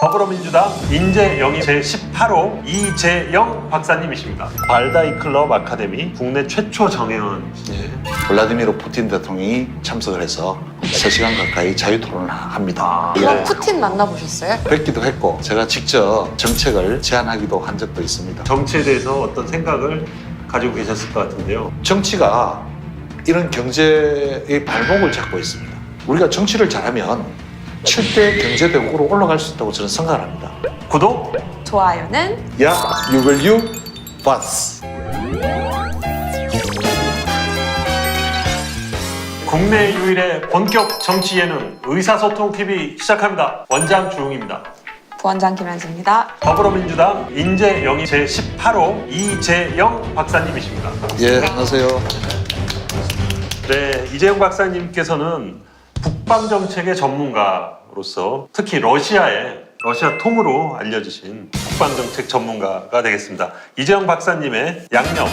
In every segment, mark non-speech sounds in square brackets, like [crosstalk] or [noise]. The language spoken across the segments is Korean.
더불어민주당 인재영입 제18호 이재영 박사님이십니다. 발다이 클럽 아카데미 국내 최초 정회원. 예, 블라디미르 푸틴 대통령이 참석을 해서 3시간 가까이 자유 토론을 합니다. 예. 그럼 푸틴 만나보셨어요? 뵙기도 했고 제가 직접 정책을 제안하기도 한 적도 있습니다. 정치에 대해서 어떤 생각을 가지고 계셨을 것 같은데요. 정치가 이런 경제의 발목을 잡고 있습니다. 우리가 정치를 잘하면 7대 경제대국으로 올라갈 수 있다고 저는 생각을 합니다. 구독, 좋아요는 야, 유글유 바스. 국내 유일의 본격 정치 예능 의사소통 TV 시작합니다. 원장 주웅입니다. 부원장 김현수입니다. 더불어민주당 인재영입 제18호 이재영 박사님이십니다. 예, 안녕하세요. 네, 이재용 박사님께서는 북방 정책의 전문가로서 특히 러시아의 러시아 통으로 알려지신 북방 정책 전문가가 되겠습니다. 이재용 박사님의 양념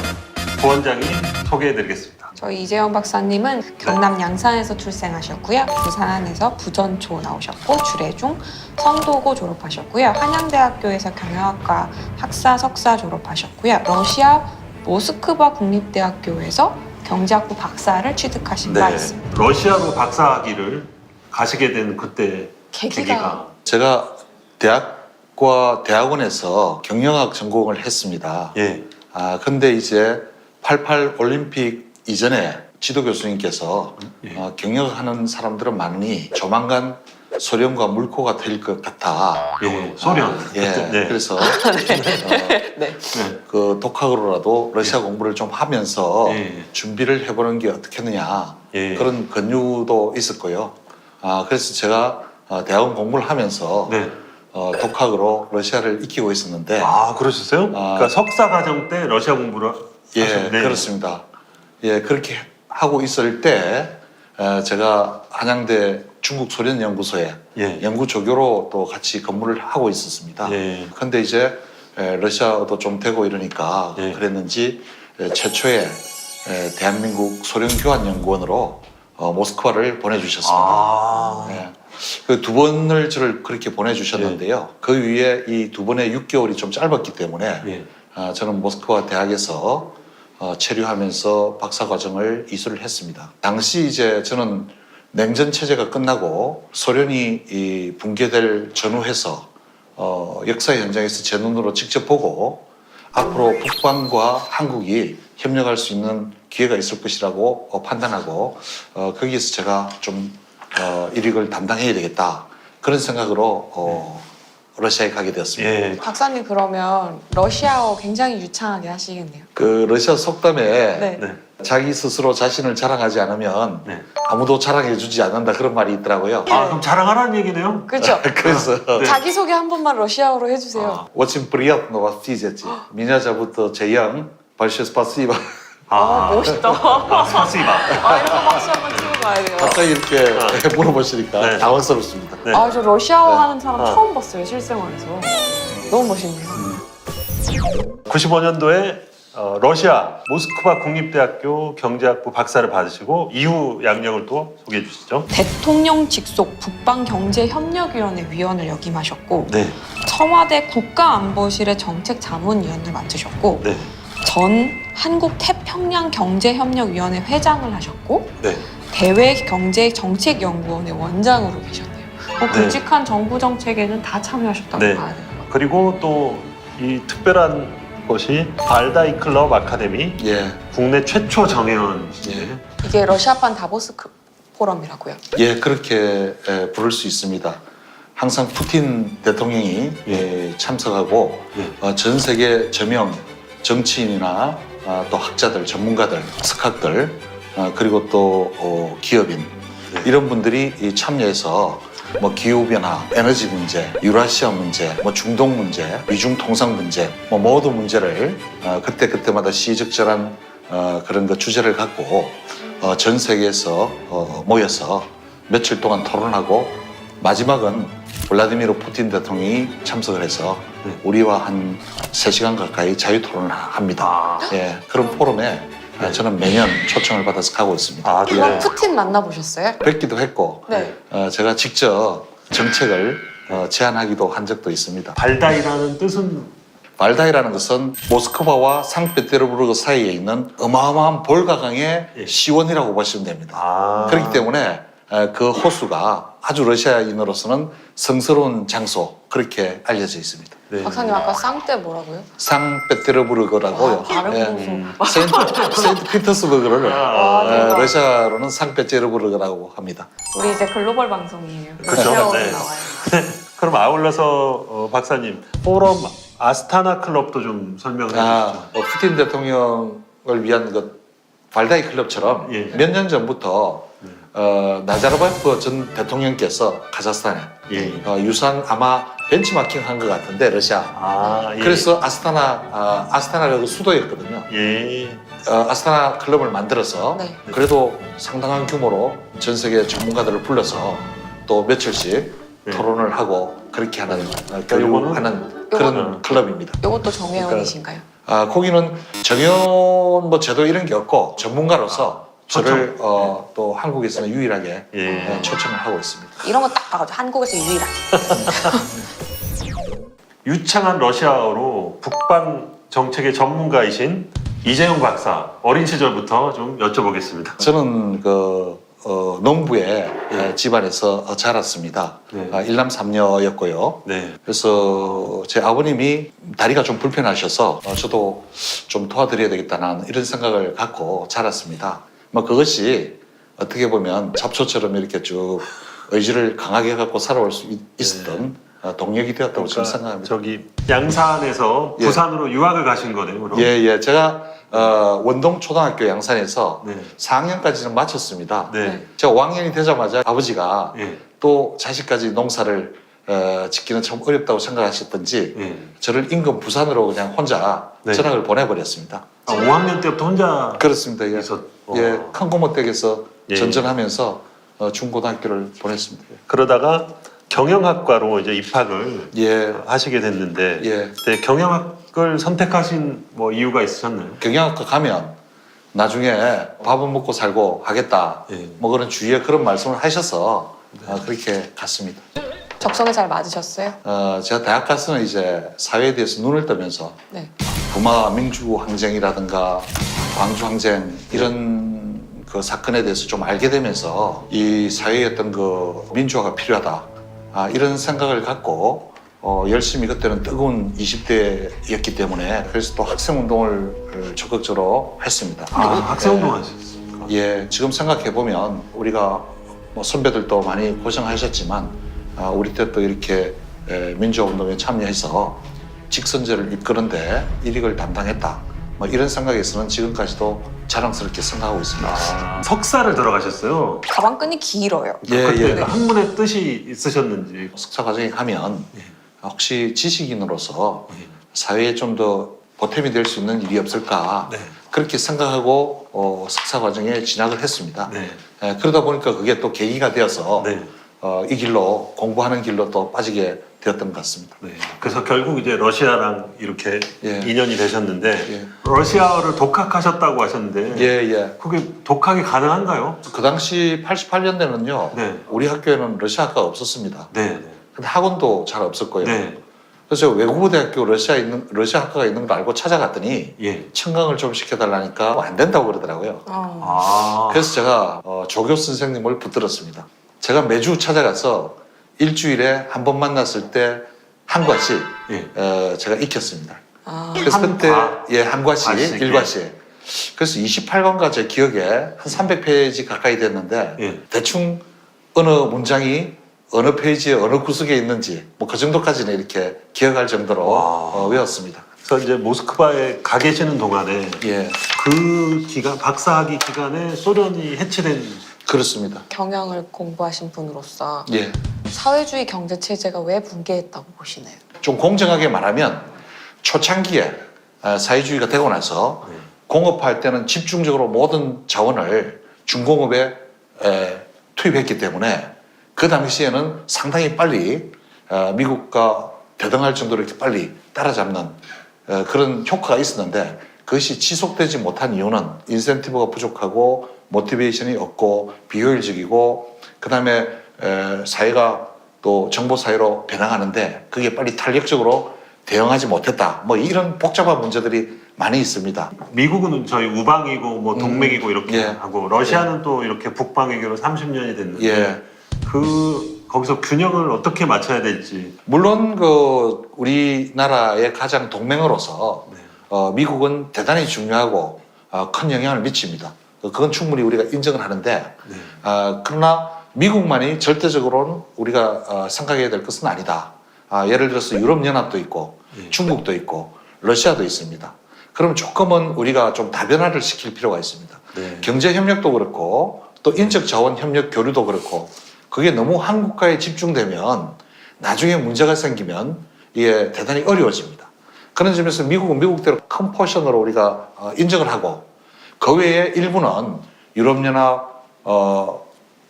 부원장이 소개해드리겠습니다. 저희 이재영 박사님은 경남 양산에서 출생하셨고요. 부산에서 부전초 나오셨고 주례중 성도고 졸업하셨고요. 한양대학교에서 경영학과 학사 석사 졸업하셨고요. 러시아 모스크바 국립대학교에서 경제학부 박사를 취득하신 바 있습니다. 러시아로 박사학위를 가시게 된 그때 계기가, 계기가 제가 대학과 대학원에서 경영학 전공을 했습니다. 예, 아, 근데 이제 88 올림픽 이전에 지도 교수님께서 예. 어, 경영하는 사람들은 많으니 조만간 소련과 물코가 될 것 같아. 예, 소련. 아, 예, 네. 그래서 [laughs] 어, 네. 네. 그 독학으로라도 러시아 공부를 좀 하면서 예. 준비를 해보는 게 어떻겠느냐 예. 그런 권유도 있었고요. 아, 그래서 제가 어, 대학원 공부를 하면서 네. 어, 독학으로 러시아를 익히고 있었는데 아, 그러셨어요? 아. 그러니까 석사 과정 때 러시아 공부를 예, 하셨네. 그렇습니다. 예, 그렇게 하고 있을 때 에, 제가 한양대 중국 소련 연구소에 예. 연구 조교로 또 같이 근무를 하고 있었습니다. 예. 근데 이제 에, 러시아도 좀 되고 이러니까 예. 그랬는지 에, 최초의 에, 대한민국 소련 교환 연구원으로 어, 모스크바를 보내주셨습니다. 아. 예. 그두 번을 저를 그렇게 보내주셨는데요. 그 위에 이 두 번의 6개월이 좀 짧았기 때문에 예. 아, 저는 모스크바 대학에서 어, 체류하면서 박사 과정을 이수를 했습니다. 당시 이제 저는 냉전 체제가 끝나고 소련이 이 붕괴될 전후해서 어, 역사 현장에서 제 눈으로 직접 보고 앞으로 북방과 한국이 협력할 수 있는 기회가 있을 것이라고 어, 판단하고 어, 거기에서 제가 좀 어, 일익을 담당해야 되겠다 그런 생각으로 어, 러시아에 가게 되었습니다. 예. 박사님 그러면 러시아어 굉장히 유창하게 하시겠네요. 그 러시아 속담에 네. 네. 자기 스스로 자신을 자랑하지 않으면 네. 아무도 자랑해주지 않는다 그런 말이 있더라고요. 아, 그럼 자랑하라는 얘기네요? 그렇죠. [laughs] 그래서 네. 자기소개 한 번만 러시아어로 해주세요. 아. очень приятно вас видеть. Меня зовут 제영. большое спасибо. 아, 멋있다. 아, 스파시바. 아, 이런 거 박수 한번 치고 가야 돼요. 갑자기 이렇게 아. 물어보시니까 네. 당황스럽습니다. 네. 아, 저 러시아어 네. 하는 사람 아. 처음 봤어요, 실생활에서. 너무 멋있네요. 95년도에 어, 러시아 모스크바 국립대학교 경제학부 박사를 받으시고 이후 양력을 또 소개해 주시죠. 대통령 직속 북방경제협력위원회 위원을 역임하셨고 네. 청와대 국가안보실의 정책자문위원을 맡으셨고 네. 전 한국태평양경제협력위원회 회장을 하셨고 네. 대외경제정책연구원의 원장으로 계셨네요. 뭐 네. 굵직한 정부 정책에는 다 참여하셨다고 네. 봐야 돼요. 그리고 또 이 특별한 것이 발다이 클럽 아카데미 예, 국내 최초 정회원. 예. 이게 러시아판 다보스 크- 포럼이라고요. 예, 그렇게 에, 부를 수 있습니다. 항상 푸틴 대통령이 예, 참석하고 예. 어, 전 세계 저명 정치인이나 아, 또 학자들, 전문가들, 석학들 아, 그리고 또 어, 기업인 네. 이런 분들이 이 참여해서 뭐 기후 변화, 에너지 문제, 유라시아 문제, 뭐 중동 문제, 미중 통상 문제, 뭐 모든 문제를 어, 그때 그때마다 시적절한 어, 그런 그 주제를 갖고 어, 전 세계에서 어, 모여서 며칠 동안 토론하고 마지막은 블라디미르 푸틴 대통령이 참석을 해서 네. 우리와 한 3시간 가까이 자유 토론을 합니다. 아, 예, 그런 포럼에 네. 저는 매년 초청을 받아서 가고 있습니다. 아, 그럼 네. 푸틴 만나보셨어요? 뵙기도 했고 네. 어, 제가 직접 정책을 어, 제안하기도 한 적도 있습니다. 발다이라는 뜻은 발다이라는 것은 모스크바와 상페테르부르크 사이에 있는 어마어마한 볼가강의 예. 시원이라고 보시면 됩니다. 아. 그렇기 때문에 에, 그 호수가 아주 러시아인으로서는 성스러운 장소 그렇게 알려져 있습니다. 네. 박사님 아까 쌍때 뭐라고요? 상페테르부르크라고요. 와, 발음 예. 보소. 음. 세인트, 세인트 피터스버그를 아, 에, 대박. 러시아로는 상페테르부르크라고 합니다. 우리 이제 글로벌 방송이에요. 그렇죠. 러시아어로 네. 나와요. 그럼 아울러서 어, 박사님 포럼 아스타나 클럽도 좀 설명해 주시죠. 아, 어, 푸틴 대통령을 위한 그 발다이 클럽처럼 예. 몇 년 전부터 어, 나자르바예프 전 대통령께서 카자흐스탄에 예. 어, 유사한 아마 벤치마킹 한 것 같은데 러시아. 아, 예. 그래서 아스타나 아, 아스타나가 그 수도였거든요. 예. 어, 아스타나 클럽을 만들어서 네. 그래도 상당한 규모로 전 세계 전문가들을 불러서 또 며칠씩 네. 토론을 하고 그렇게 하는 어, 교육하는 그런 요거는- 클럽입니다. 이것도 정혜원이신가요? 아, 거기는 정연 뭐 제도 이런 게 없고 전문가로서 저를 어, 또 한국에서는 유일하게 예. 어, 초청을 하고 있습니다. 이런 거 딱 봐가지고 한국에서 유일하게. [laughs] 유창한 러시아어로 북방 정책의 전문가이신 이재용 박사 어린 시절부터 좀 여쭤보겠습니다. 저는 그 어, 농부의 예. 집안에서 어, 자랐습니다. 네. 아, 일남 삼녀였고요. 네. 그래서 제 아버님이 다리가 좀 불편하셔서 어, 저도 좀 도와드려야 되겠다는 이런 생각을 갖고 자랐습니다. 뭐 그것이 어떻게 보면 잡초처럼 이렇게 쭉 의지를 강하게 갖고 살아올 수 있- 있었던 어, 동력이 되었다고 저는 생각합니다. 저기 양산에서 예. 부산으로 유학을 가신 거네요. 그럼? 예, 예. 제가 어, 원동 초등학교 양산에서 네. 4학년까지는 마쳤습니다. 네. 제가 5학년이 되자마자 아버지가 예. 또 자식까지 농사를 어, 짓기는 참 어렵다고 생각하셨던지 예. 저를 인근 부산으로 그냥 혼자 네. 전학을 보내버렸습니다. 아, 5학년 때부터 혼자 그렇습니다. 예, 있었. 어. 예, 큰 고모댁에서 예. 전전하면서 어, 중고등학교를 보냈습니다. 그러다가 경영학과로 이제 입학을 예, 하시게 됐는데 예. 네, 경영학을 선택하신 뭐 이유가 있으셨나요? 경영학과 가면 나중에 밥은 먹고 살고 하겠다. 예. 뭐 그런 주위에 그런 말씀을 하셔서 어, 그렇게 갔습니다. 적성에 잘 맞으셨어요? 어, 제가 대학 가서는 이제 사회에 대해서 눈을 뜨면서 네. 부마 민주 항쟁이라든가 광주 항쟁 이런 그 사건에 대해서 좀 알게 되면서 이 사회의 어떤 그 민주화가 필요하다 아, 이런 생각을 갖고 어, 열심히 그때는 뜨거운 20대였기 때문에 그래서 또 학생 운동을 적극적으로 했습니다. 아, 네. 학생 운동 하셨습니까? 예, 지금 생각해 보면 우리가 뭐 선배들도 많이 고생하셨지만 아, 우리 때 또 이렇게 에, 민주화 운동에 참여해서 직선제를 이끄는데 일익을 담당했다. 뭐 이런 생각에서는 지금까지도 자랑스럽게 생각하고 있습니다. 아, 석사를 들어가셨어요. 가방끈이 길어요. 예, 그때 예. 학문의 뜻이 있으셨는지. 석사 과정에 가면 예. 혹시 지식인으로서 예. 사회에 좀 더 보탬이 될 수 있는 일이 없을까 네. 그렇게 생각하고 어, 석사 과정에 진학을 했습니다. 네. 에, 그러다 보니까 그게 또 계기가 되어서 네. 어, 이 길로 공부하는 길로 또 빠지게 되었던 것 같습니다. 네. 그래서 결국 이제 러시아랑 이렇게 예. 인연이 되셨는데 예. 러시아어를 독학하셨다고 하셨는데 예, 예. 그게 독학이 가능한가요? 그 당시 88년대는요. 네. 우리 학교에는 러시아 학과가 없었습니다. 네. 네. 근데 학원도 잘 없었고요. 네. 그래서 제가 외국어 대학교 러시아에 있는 러시아 학과가 있는 걸 알고 찾아갔더니 예. 청강을 좀 시켜달라니까 뭐안 된다고 그러더라고요. 어. 아. 그래서 제가 어, 조교 선생님을 붙들었습니다. 제가 매주 찾아가서 일주일에 한 번 만났을 때 한 과씩 예. 어, 제가 익혔습니다. 아. 그래서 한 그때 과? 예, 한 과씩, 과씩, 일 과씩. 그래서 28권과 제 기억에 한 300페이지 가까이 됐는데 예. 대충 어느 문장이 어느 페이지에 어느 구석에 있는지 뭐 그 정도까지는 이렇게 기억할 정도로 와. 어, 외웠습니다. 그래서 이제 모스크바에 가 계시는 동안에 예, 그 기간 박사학위 기간에 소련이 해체된 그렇습니다. 경영을 공부하신 분으로서 예, 사회주의 경제 체제가 왜 붕괴했다고 보시나요? 좀 공정하게 말하면 초창기에 아, 사회주의가 되고 나서 네. 공업할 때는 집중적으로 모든 자원을 중공업에 에, 투입했기 때문에 그 당시에는 상당히 빨리 어, 미국과 대등할 정도로 이렇게 빨리 따라잡는 어, 그런 효과가 있었는데 그것이 지속되지 못한 이유는 인센티브가 부족하고 모티베이션이 없고 비효율적이고 그 다음에 사회가 또 정보 사회로 변화하는데 그게 빨리 탄력적으로 대응하지 못했다. 뭐 이런 복잡한 문제들이 많이 있습니다. 미국은 저희 우방이고 뭐 동맹이고 이렇게 예. 하고 러시아는 또 이렇게 북방 외교로 30년이 됐는데 예. 그 거기서 균형을 어떻게 맞춰야 될지 물론 그 우리나라의 가장 동맹으로서 네. 어, 미국은 대단히 중요하고 어, 큰 영향을 미칩니다. 그건 충분히 우리가 인정을 하는데 네. 아, 그러나 미국만이 절대적으로는 우리가 어, 생각해야 될 것은 아니다. 아, 예를 들어서 유럽연합도 있고 예. 중국도 있고 러시아도 있습니다. 그럼 조금은 우리가 좀 다변화를 시킬 필요가 있습니다. 네. 경제 협력도 그렇고 또 인적 자원 협력 교류도 그렇고 그게 너무 한 국가에 집중되면 나중에 문제가 생기면 이게 대단히 어려워집니다. 그런 점에서 미국은 미국대로 큰 포션으로 우리가 어, 인정을 하고 그 외에 일부는 유럽연합, 어,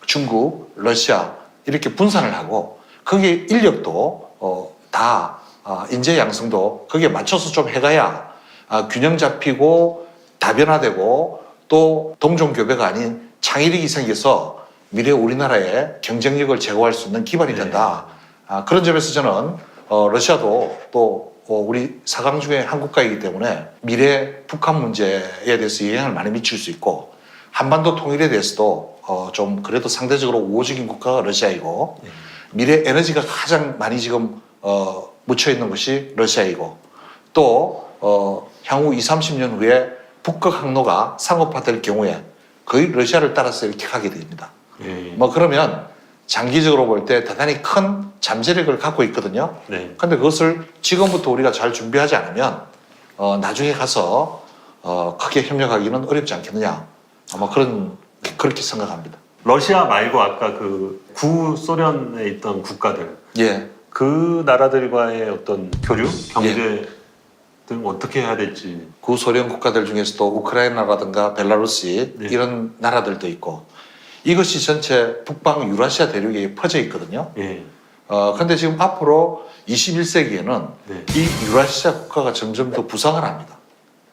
중국, 러시아 이렇게 분산을 하고 거기에 인력도 어, 다 아, 인재 양성도 거기에 맞춰서 좀 해가야 아, 균형 잡히고 다변화되고 또 동종 교배가 아닌 창의력이 생겨서 미래 우리나라의 경쟁력을 제고할 수 있는 기반이 네. 된다. 아, 그런 점에서 저는 어, 러시아도 또 어, 우리 사강 중에 한 국가이기 때문에 미래 북한 문제에 대해서 영향을 많이 미칠 수 있고 한반도 통일에 대해서도 어, 좀 그래도 상대적으로 우호적인 국가가 러시아이고 네. 미래 에너지가 가장 많이 지금 어, 묻혀 있는 것이 러시아이고 또 어, 향후 2, 30년 후에 북극 항로가 상업화될 경우에 거의 러시아를 따라서 이렇게 가게 됩니다. 예. 뭐 그러면 장기적으로 볼 때 대단히 큰 잠재력을 갖고 있거든요. 네. 근데 그것을 지금부터 우리가 잘 준비하지 않으면 어, 나중에 가서 어, 크게 협력하기는 어렵지 않겠느냐. 아마 그런 그렇게 생각합니다. 러시아 말고 아까 그 구소련에 있던 국가들 예. 그 나라들과의 어떤 교류, 경제 예. 등 어떻게 해야 될지 구소련 국가들 중에서도 우크라이나라든가 벨라루시 네. 이런 나라들도 있고 이것이 전체 북방 유라시아 대륙에 퍼져 있거든요. 예. 어, 근데 지금 앞으로 21세기에는 네. 이 유라시아 국가가 점점 더 부상을 합니다.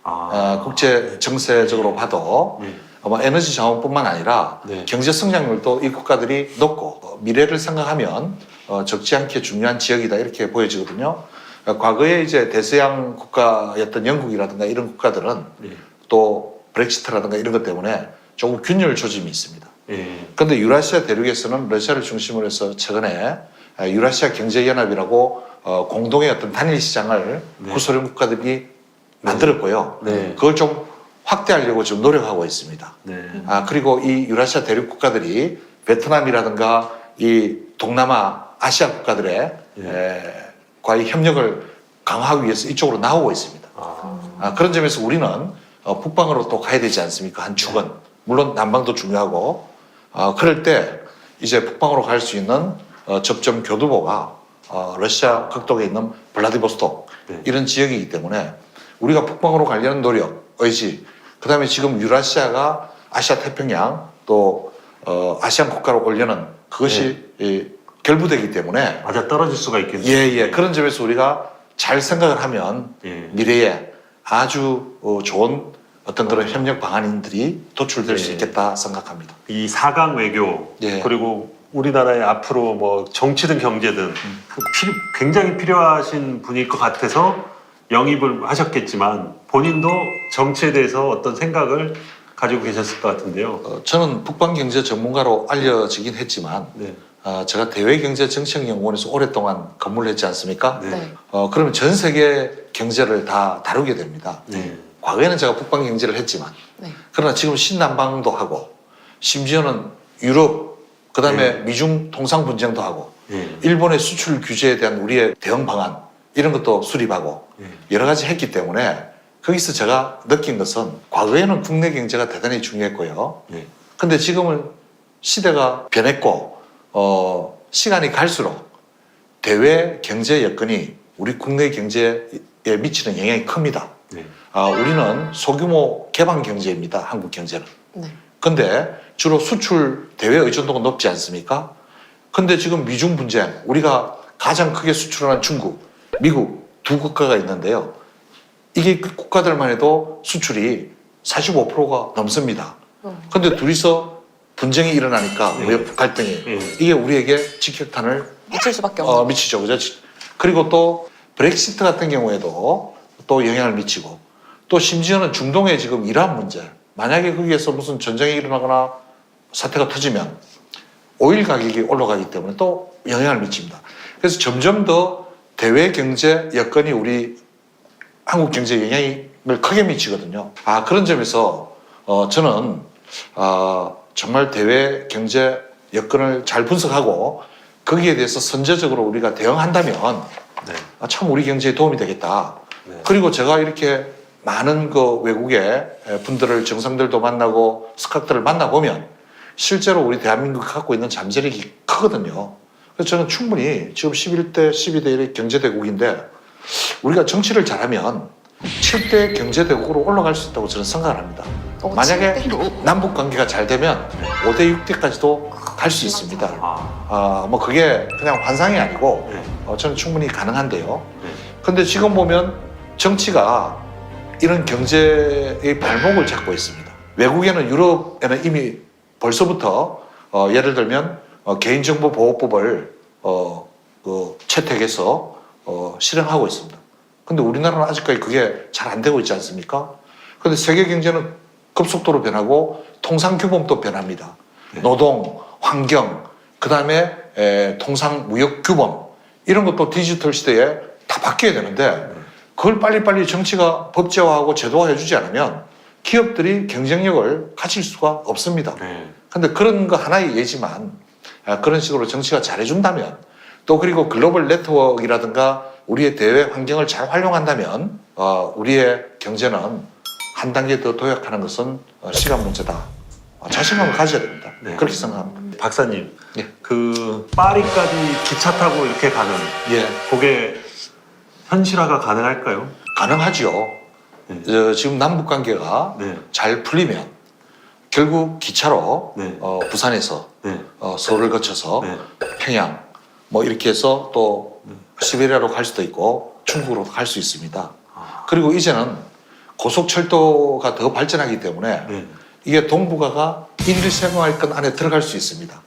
아, 어, 국제 정세적으로 봐도 네. 아마 에너지 자원뿐만 아니라 네. 경제 성장률도 이 국가들이 높고 어, 미래를 생각하면 어, 적지 않게 중요한 지역이다 이렇게 보여지거든요. 어, 과거에 이제 대서양 국가였던 영국이라든가 이런 국가들은 네. 또 브렉시트라든가 이런 것 때문에 조금 균열 조짐이 있습니다. 예. 그런데 유라시아 대륙에서는 러시아를 중심으로 해서 최근에 아, 유라시아 경제연합이라고 어, 공동의 어떤 단일 시장을 네. 구소련 국가들이 만들었고요. 네. 그걸 좀 확대하려고 지금 노력하고 있습니다. 네. 아, 그리고 이 유라시아 대륙 국가들이 베트남이라든가 이 동남아 아시아 국가들의 예. 에, 과의 협력을 강화하기 위해서 이쪽으로 나오고 있습니다. 아, 아, 그런 점에서 우리는 어, 북방으로 또 가야 되지 않습니까? 한 축은. 물론 남방도 중요하고. 어, 그럴 때 이제 북방으로 갈 수 있는 어, 접점 교두보가 어, 러시아 극동에 있는 블라디보스톡 네. 이런 지역이기 때문에 우리가 북방으로 가려는 노력, 의지, 그 다음에 지금 유라시아가 아시아 태평양 또 어, 아시안 국가로 올려는 그것이 이, 결부되기 때문에 맞아 떨어질 수가 있겠네요. 예, 예. 그런 점에서 우리가 잘 생각을 하면 예. 미래에 아주 어, 좋은 어떤 그런 협력 방안들이 도출될 수 예. 있겠다 생각합니다. 이 사강 외교 예. 그리고 우리나라의 앞으로 뭐 정치든 경제든 음. 그 필요- 굉장히 필요하신 분일 것 같아서 영입을 하셨겠지만 본인도 정치에 대해서 어떤 생각을 가지고 계셨을 것 같은데요. 어, 저는 북방 경제 전문가로 알려지긴 했지만 네. 어, 제가 대외경제정책연구원에서 오랫동안 근무를 했지 않습니까? 네. 네. 어, 그러면 전 세계 경제를 다 다루게 됩니다. 네. 과거에는 제가 북방 경제를 했지만 네. 그러나 지금 신남방도 하고 심지어는 유럽 그다음에 네. 미중 통상 분쟁도 하고 예. 일본의 수출 규제에 대한 우리의 대응 방안 이런 것도 수립하고 예. 여러 가지 했기 때문에 거기서 제가 느낀 것은 과거에는 국내 경제가 대단히 중요했고요. 예. 근데 지금은 시대가 변했고 어, 시간이 갈수록 대외 경제 여건이 우리 국내 경제에 미치는 영향이 큽니다. 네. 아, 우리는 소규모 개방 경제입니다. 한국 경제는. 네. 근데 주로 수출 대외 의존도가 높지 않습니까? 근데 지금 미중 분쟁, 우리가 가장 크게 수출하는 중국, 미국 두 국가가 있는데요. 이게 그 국가들만 해도 수출이 45%가 넘습니다. 음. 근데 둘이서 분쟁이 일어나니까 네. 무역 갈등이 네. 이게 우리에게 직격탄을 미칠 수밖에 없는. 어, 미치죠. 그죠? 그리고 또 브렉시트 같은 경우에도 또 영향을 미치고 또 심지어는 중동의 지금 이란 문제 만약에 거기에서 무슨 전쟁이 일어나거나 사태가 터지면 오일 가격이 올라가기 때문에 또 영향을 미칩니다. 그래서 점점 더 대외 경제 여건이 우리 한국 경제에 영향을 크게 미치거든요. 아 그런 점에서 어, 저는 어, 정말 대외 경제 여건을 잘 분석하고 거기에 대해서 선제적으로 우리가 대응한다면 네. 아, 참 우리 경제에 도움이 되겠다. 네. 그리고 제가 이렇게 많은 그 외국의 분들을 정상들도 만나고 스카들을 만나보면 실제로 우리 대한민국이 갖고 있는 잠재력이 크거든요. 그래서 저는 충분히 지금 11대, 12대 1의 경제대국인데 우리가 정치를 잘하면 7대 경제대국으로 올라갈 수 있다고 저는 생각을 합니다. 어, 만약에 칠대? 남북 관계가 잘 되면 5대 6대까지도 갈 수 있습니다. 아, 아, 뭐 그게 그냥 환상이 아니고 네. 어, 저는 충분히 가능한데요. 네. 근데 지금 보면 정치가 이런 경제의 발목을 잡고 있습니다. 외국에는 유럽에는 이미 벌써부터 어, 예를 들면 어, 개인정보 보호법을 어, 그 채택해서 어, 실행하고 있습니다. 근데 우리나라는 아직까지 그게 잘 안 되고 있지 않습니까? 근데 세계 경제는 급속도로 변하고 통상 규범도 변합니다. 네. 노동, 환경, 그 다음에 통상 무역 규범 이런 것도 디지털 시대에 다 바뀌어야 되는데 그걸 빨리빨리 정치가 법제화하고 제도화해 주지 않으면 기업들이 경쟁력을 가질 수가 없습니다. 네. 근데 그런 거 하나의 예지만 아, 그런 식으로 정치가 잘해준다면 또 그리고 글로벌 네트워크라든가 우리의 대외 환경을 잘 활용한다면 어, 우리의 경제는 한 단계 더 도약하는 것은 어, 시간 문제다. 어, 자신감을 가져야 됩니다. 네. 그렇게 생각합니다. 박사님, 예. 그 파리까지 기차 타고 이렇게 가는 예, 그게 현실화가 가능할까요? 가능하죠. 네. 어, 지금 남북 관계가 네. 잘 풀리면 결국 기차로 네. 어, 부산에서 네. 어, 서울을 거쳐서 네. 평양 뭐 이렇게 해서 또 시베리아로 갈 수도 있고 중국으로 갈 수 있습니다. 아. 그리고 이제는 고속철도가 더 발전하기 때문에 네. 이게 동북아가 일일생활권 안에 들어갈 수 있습니다.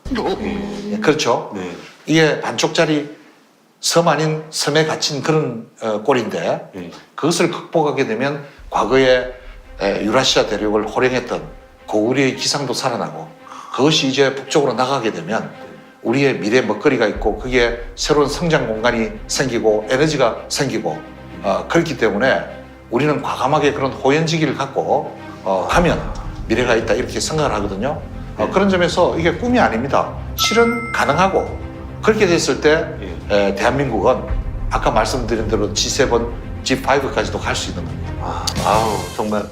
예, 그렇죠? 네. 이게 반쪽짜리 섬 아닌 섬에 갇힌 그런 어, 꼴인데 네. 그것을 극복하게 되면 과거에 에, 유라시아 대륙을 호령했던 고구려의 기상도 살아나고 그것이 이제 북쪽으로 나가게 되면 우리의 미래 먹거리가 있고 그게 새로운 성장 공간이 생기고 에너지가 생기고 어, 그렇기 때문에 우리는 과감하게 그런 호연지기를 갖고 어, 가면 미래가 있다 이렇게 생각을 하거든요. 어, 그런 점에서 이게 꿈이 아닙니다. 실은 가능하고 그렇게 됐을 때 예. 에, 대한민국은 아까 말씀드린 대로 G7, G5까지도 갈 수 있는 겁니다. 아, 아우 정말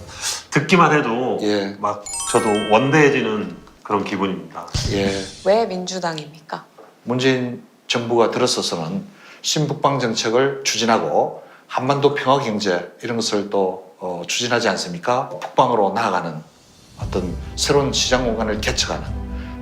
듣기만 해도 예. 막 저도 원대해지는 그런 기분입니다. 예. 왜 민주당입니까? 문재인 정부가 들어서서는 신북방 정책을 추진하고 한반도 평화 경제 이런 것을 또 어, 추진하지 않습니까? 북방으로 나아가는 어떤 새로운 시장 공간을 개척하는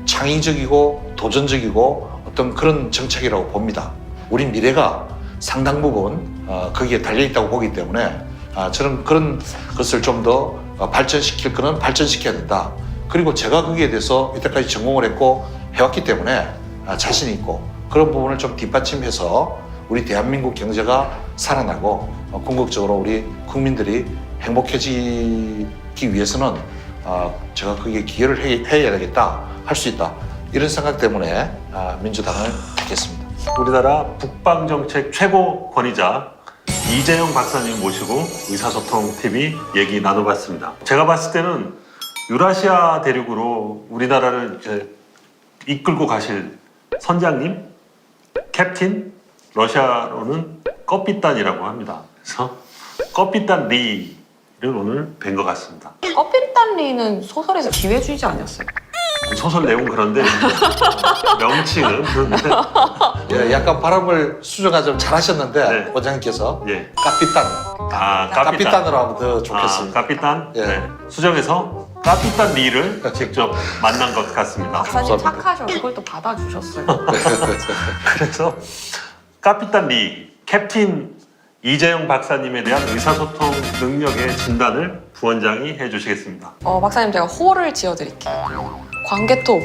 창의적이고 도전적이고 어떤 그런 정책이라고 봅니다. 우리 미래가 상당 부분 어, 거기에 달려 있다고 보기 때문에 아, 저는 그런 것을 좀 더 발전시킬 거는 발전시켜야 된다. 그리고 제가 거기에 대해서 이때까지 전공을 했고 해왔기 때문에 아, 자신 있고 그런 부분을 좀 뒷받침해서 우리 대한민국 경제가 살아나고 어, 궁극적으로 우리 국민들이 행복해지기 위해서는 아, 제가 거기에 기여를 해, 해야 되겠다 할 수 있다 이런 생각 때문에 아, 민주당을 택했습니다. 우리나라 북방 정책 최고 권위자 이재영 박사님 모시고 의사소통 TV 얘기 나눠봤습니다. 제가 봤을 때는 유라시아 대륙으로 우리나라를 이제 이끌고 가실 선장님, 캡틴, 러시아로는 꺼삐딴이라고 합니다. 그래서 꺼삐딴 리를 오늘 뵌 것 같습니다. 꺼핀딴리는 소설에서 기회주의자 아니었어요? 소설 내용 그런데 [laughs] 명칭은 그런데 예, 약간 발음을 수정하 좀 잘하셨는데 네. 원장님께서 예. 까삐딴 아 까삐딴으로 하면 더 좋겠습니다. 아, 카피탄? 예. 네. 수정해서 카피탄 리를 직접 만난 것 같습니다. 박사님 감사합니다. 착하셔. 그걸 또 받아주셨어요. [laughs] 그래서 카피탄 리, 캡틴 이재영 박사님에 대한 의사소통 능력의 진단을 부원장이 해주시겠습니다. 어, 박사님 제가 호를 지어드릴게요. 광개토.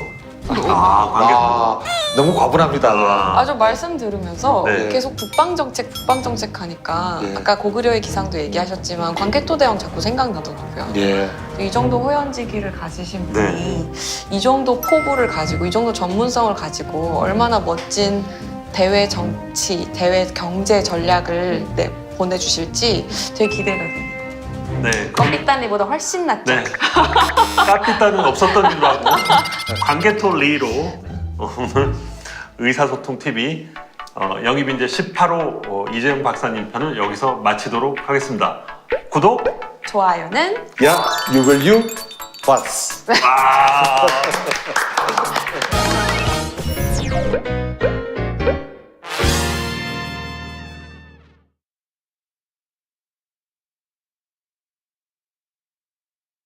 아, 관계. 아, 너무 과분합니다. 아. 아주 말씀 들으면서 네. 계속 북방 정책, 북방 정책 하니까 네. 아까 고구려의 기상도 얘기하셨지만 광개토 대왕 자꾸 생각나더라고요. 예. 이 정도 호연지기를 가지신 네. 분이 이 정도 포부를 가지고 이 정도 전문성을 가지고 얼마나 멋진 대외 정치, 대외 경제 전략을 내, 보내주실지 되게 기대가 돼요. 네. 껌비딴리보다 훨씬 낫죠. 네. 까피따는 없었던 일로 하고 관계토 리로 오늘 [laughs] 의사소통 TV 어, 영입인재 18호 어, 이재용 박사님 편은 여기서 마치도록 하겠습니다. 구독. 좋아요는 야, 유걸 유, 봤어. 아. [laughs]